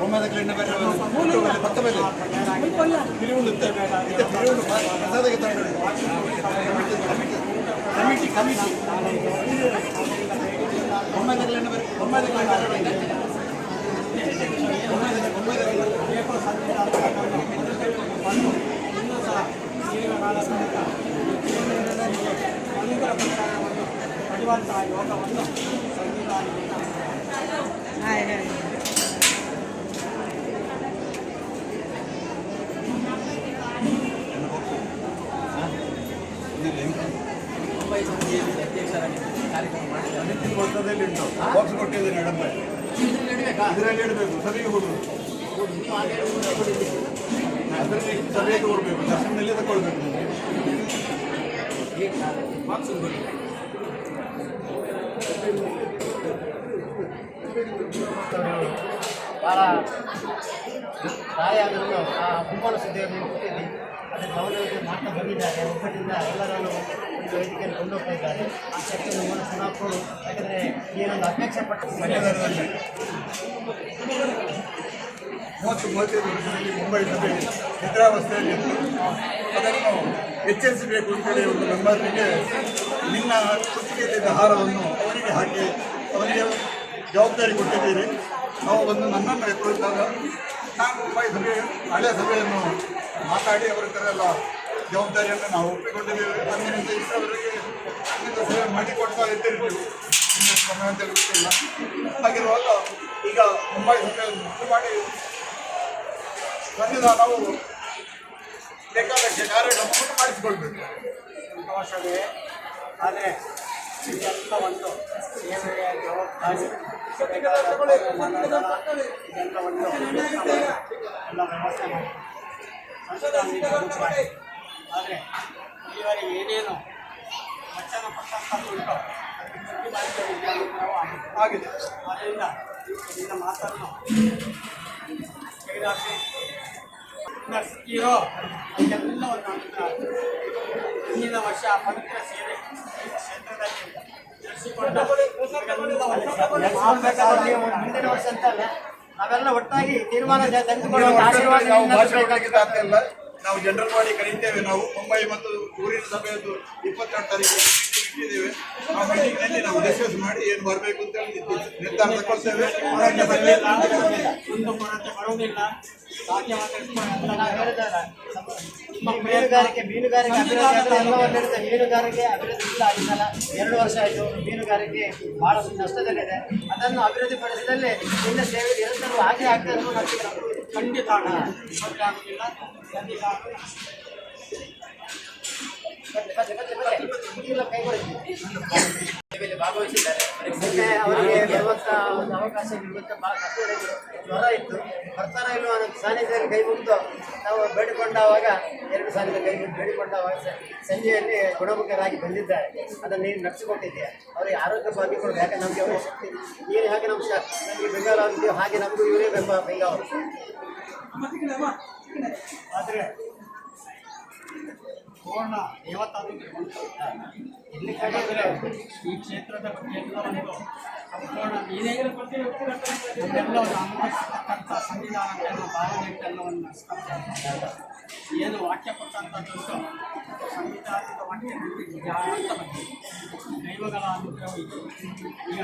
ಒಮ್ಮದ clean ಬೇರೆ ಮೂರು ಪತ್ತ ಮೇಲೆ ತಿರುವುಳುತ್ತೆ ಇದು ತಿರುವುಳು ಪ್ರಸಾದಕ್ಕೆ ತಗೊಂಡು ಕಮಿಟಿ ಕಮಿಟಿ ಒಮ್ಮದ ಕ್ಲೀನ್ ಬೇರೆ ಒಮ್ಮದ ಕ್ಲೀನ್ ಬೇರೆ ಪಡೆಯುವಂತಹ ಯೋಗವನ್ನು ಮೊತ್ತದಲ್ಲಿ ಉಂಟು ಬಾಕ್ಸ್ ಕೊಟ್ಟಿದ್ದೀನಿ ಎಡಂಬೆ ಇದರಲ್ಲಿ ಇಡಬೇಕು ಸಭೆಗೆ ಕೊಡಬೇಕು ಅದರಲ್ಲಿ ಸಭೆಗೆ ಕೊಡಬೇಕು ದರ್ಶನದಲ್ಲಿ ತಗೊಳ್ಬೇಕು ಭಾಳ ಪ್ರಾಯ ಆ ಕುಂಬಳ ಸುದ್ದಿಯನ್ನು ಕೊಟ್ಟಿದ್ದೀನಿ ಅದಕ್ಕೆ ಗೌರವಕ್ಕೆ ಮಾಡ್ತಾ ಬಂದಿದ್ದಾರೆ. ಒಬ್ಬಟ್ಟಿಂದ ಎಲ್ಲರನ್ನು ಒಂದು ವೇದಿಕೆಯಲ್ಲಿ ಕೊಂಡೋಗ್ತಾ ಇದ್ದಾರೆ. ಆ ಶಕ್ತಿಯನ್ನು ಮನಸ್ಸು ಹಾಕೊಂಡು ಯಾಕಂದರೆ ಏನೊಂದು ಅಪೇಕ್ಷೆ ಪಟ್ಟು ಮೂವತ್ತು ಮೂವತ್ತೈದು ವರ್ಷದಲ್ಲಿ ಮುಂಬೈ ಸಭೆ ನಿದ್ರಾವಸ್ಥೆಯಲ್ಲಿತ್ತು ಅದನ್ನು ಎಚ್ಚರಿಸಬೇಕು ಅಂತೇಳಿ ಒಂದು ಮೆಂಬರ್ನಿಗೆ ನಿನ್ನ ಕುತ್ತಿಗೆಯಲ್ಲಿದ್ದ ಹಾರವನ್ನು ಅವರಿಗೆ ಹಾಕಿ ಅವರಿಗೆ ಜವಾಬ್ದಾರಿ ಕೊಟ್ಟಿದ್ದೀರಿ. ನಾವು ಬಂದು ನನ್ನನ್ನು ಎತ್ತುವಾಗ ನಾನು ಮುಂಬೈ ಸಭೆ, ಹಳೆ ಸಭೆಯನ್ನು ಮಾತಾಡಿ ಅವರ ಥರ ಎಲ್ಲ ಜವಾಬ್ದಾರಿಯನ್ನು ನಾವು ಒಪ್ಪಿಕೊಂಡಿದ್ದೇವೆ. ಅಂದಿನಿಂದ ಇಷ್ಟರವರೆಗೆ ಅಲ್ಲಿಂದ ಸೇವೆ ಮಾಡಿಕೊಡ್ತಾ ಇನ್ನು ಸಮಯ ಅಂತ ಗೊತ್ತಿಲ್ಲ ಹಾಗಿರುವಾಗ ಈಗ ಮುಂಬೈ ಸಭೆಯನ್ನು ಮಾಡಿ ಮಾಡಿ ನಾವು ಬೇಕಾದಕ್ಕೆ ಕಾರ್ಯಕ್ರಮವನ್ನು ಮಾಡಿಸಿಕೊಳ್ಬೇಕು. ಅವಶ್ಯವೇ ಆದರೆ ಇದೆಲ್ಲ ಒಂದು ಸೇವೆಯ ಜವಾಬ್ದಾರಿ. ಇದೆಲ್ಲವನ್ನು ಎಲ್ಲ ವ್ಯವಸ್ಥೆ ಮಾಡಿ. ಆದರೆ ಇಲ್ಲಿವರೆಗೆ ಏನೇನು ವಚನ ಪ್ರಶಸ್ತ ಆಗಿದೆ. ಆದ್ದರಿಂದ ನಿನ್ನ ಮಾತನ್ನು ತೆಗೆದಾಕಿ ಸಿಕ್ಕಿರೋ ಅದೆಲ್ಲವನ್ನು ಅನುಗ್ರಹ ಮುಂದಿನ ವರ್ಷ ಪವಿತ್ರ ಸೇವೆ ಈ ಕ್ಷೇತ್ರದಲ್ಲಿ ಮುಂದಿನ ವರ್ಷ ಅಂತಲ್ಲ ನಾವೆಲ್ಲ ಒಟ್ಟಾಗಿ ತೀರ್ಮಾನ ತೆಗೆದುಕೊಳ್ಳುವ ನಾವು ಜನರಲ್ ಬಾಡಿ ಕರೀತೇವೆ. ನಾವು ಮುಂಬೈ ಮತ್ತು ಊರಿನ ಸಭೆಯದ್ದು ಇಪ್ಪತ್ತೆರಡು ತಾರೀಕು ಇಟ್ಟಿದ್ದೇವೆ. ಆ ಮೀಟಿಂಗ್ನಲ್ಲಿ ನಾವು ಡಿಸ್ಕಸ್ ಮಾಡಿ ಏನು ಬರಬೇಕು ಅಂತ ಹೇಳಿ ನಿರ್ಧಾರ ತಗೊಳ್ತೇವೆ ಕೊರತೆ ಬರುವುದಿಲ್ಲ. ಈ ಮೀನುಗಾರಿಕೆ ಮೀನುಗಾರಿಕೆ ಅಭಿವೃದ್ಧಿ ಮೀನುಗಾರಿಕೆ ಅಭಿವೃದ್ಧಿ ಇಲ್ಲ ಆಗಿದ್ದಲ್ಲ ಎರಡು ವರ್ಷ ಆಯಿತು ಮೀನುಗಾರಿಕೆ ಬಹಳಷ್ಟು ನಷ್ಟದಲ್ಲಿದೆ. ಅದನ್ನು ಅಭಿವೃದ್ಧಿಪಡಿಸಿದಲ್ಲಿ ಇನ್ನು ಸೇವೆ ನಿರಂತರ ಹಾಗೆ ಆಗ್ತದೆ ಅನ್ನೋ ನಂಬಿಕೆ ನಮಗೂ ಇದೆ. ಖಂಡಿತ ಭಾಗವಹಿಸಿದ್ದಾರೆ ಆಗುವುದಿಲ್ಲ ಖಂಡಿತ ಭಾಗವಹಿಸಿದ್ದಾರೆ. ಅವರಿಗೆ ಬರುವಂತ ಒಂದು ಅವಕಾಶ ಬಹಳ ಕಷ್ಟಗಳಿದ್ರು ಜ್ವರ ಇತ್ತು. ಬರ್ತಾರ ಇಲ್ಲ ಅನ್ನೋ ಸಾನ್ನಿಧ್ಯದಲ್ಲಿ ಕೈ ಮುಗಿದು ನಾವು ಬೇಡಿಕೊಂಡಾಗ ಎರಡು ಸಾಲಿನ ಕೈ ಮುಗಿದು ಬೇಡಿಕೊಂಡಾಗ ಸ- ಸಂಜೆಯಲ್ಲಿ ಗುಣಮುಖರಾಗಿ ಬಂದಿದ್ದಾರೆ. ಅದನ್ನು ನೀನು ನಡೆಸಿಕೊಟ್ಟಿದ್ದೀಯ? ಅವರಿಗೆ ಆರೋಗ್ಯ ಭಾಗ್ಯ ಕೊಡೋದು ಯಾಕೆ ನಮಗೆ ಅವರ ಶಕ್ತಿ ನೀನು ಹಾಗೆ ನಮ್ಮ ಶ ನಮಗೆ ಬೆಂಗಾಲ ಹಾಗೆ ನಮಗೂ ಇವರೇ ಬೆಂಬ ಬೆಂಗಾವ ಆದರೆ ಪೂರ್ಣ ದೇವತಾಂತ್ರಿಕ ಬಂತು ಇಲ್ಲಿ ಕಡೆದರೆ ಈ ಕ್ಷೇತ್ರದ ಬಗ್ಗೆ ಎಲ್ಲವನ್ನು ಸಂಪೂರ್ಣ ನೀನೇ ಎಲ್ಲವನ್ನು ಅನುಭವಿಸತಕ್ಕಂಥ ಸಂವಿಧಾನಗಳನ್ನು ಭಾವನೆಗಳೆಲ್ಲವನ್ನು ನಡೆಸ್ತಕ್ಕಂಥ ಏನು ವಾಕ್ಯ ಕೊಟ್ಟಂಥದ್ದು ಸಂವಿಧಾನದ ವಾಕ್ಯದಲ್ಲಿ ಬಂದಿದೆ ದೈವಗಳ ಅನುಗ್ರಹ ಈಗ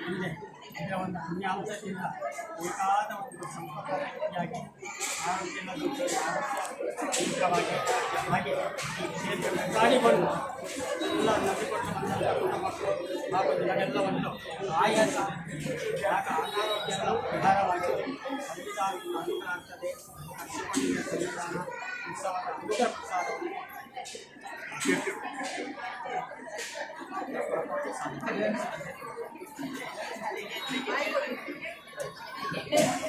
ಮುಂದೆ ಇದರ ಒಂದು ಅನ್ಯಾಂಶದಿಂದ ಬೇಕಾದ ಒಂದು ಸಂಪರ್ಕವಾಗಿ ಆರೋಗ್ಯದ ಮುಖ್ಯವಾಗಿ ಹಾಗೆ ಈ ಎಲ್ಲ ನದಿಕೊಂಡು ಗುಣಮಕ್ಕಳು ಹಾಗೂ ಆಯಾಸ ಯಾಕೆ ಅನಾರೋಗ್ಯದ ಪರಿಹಾರವಾಗಿ ಸಂವಿಧಾನವನ್ನು ಅನುಕೂಲ ಆಗ್ತದೆ ಸಂವಿಧಾನ ಉತ್ಸವದ ಅನುಗ್ರಹ Thank you.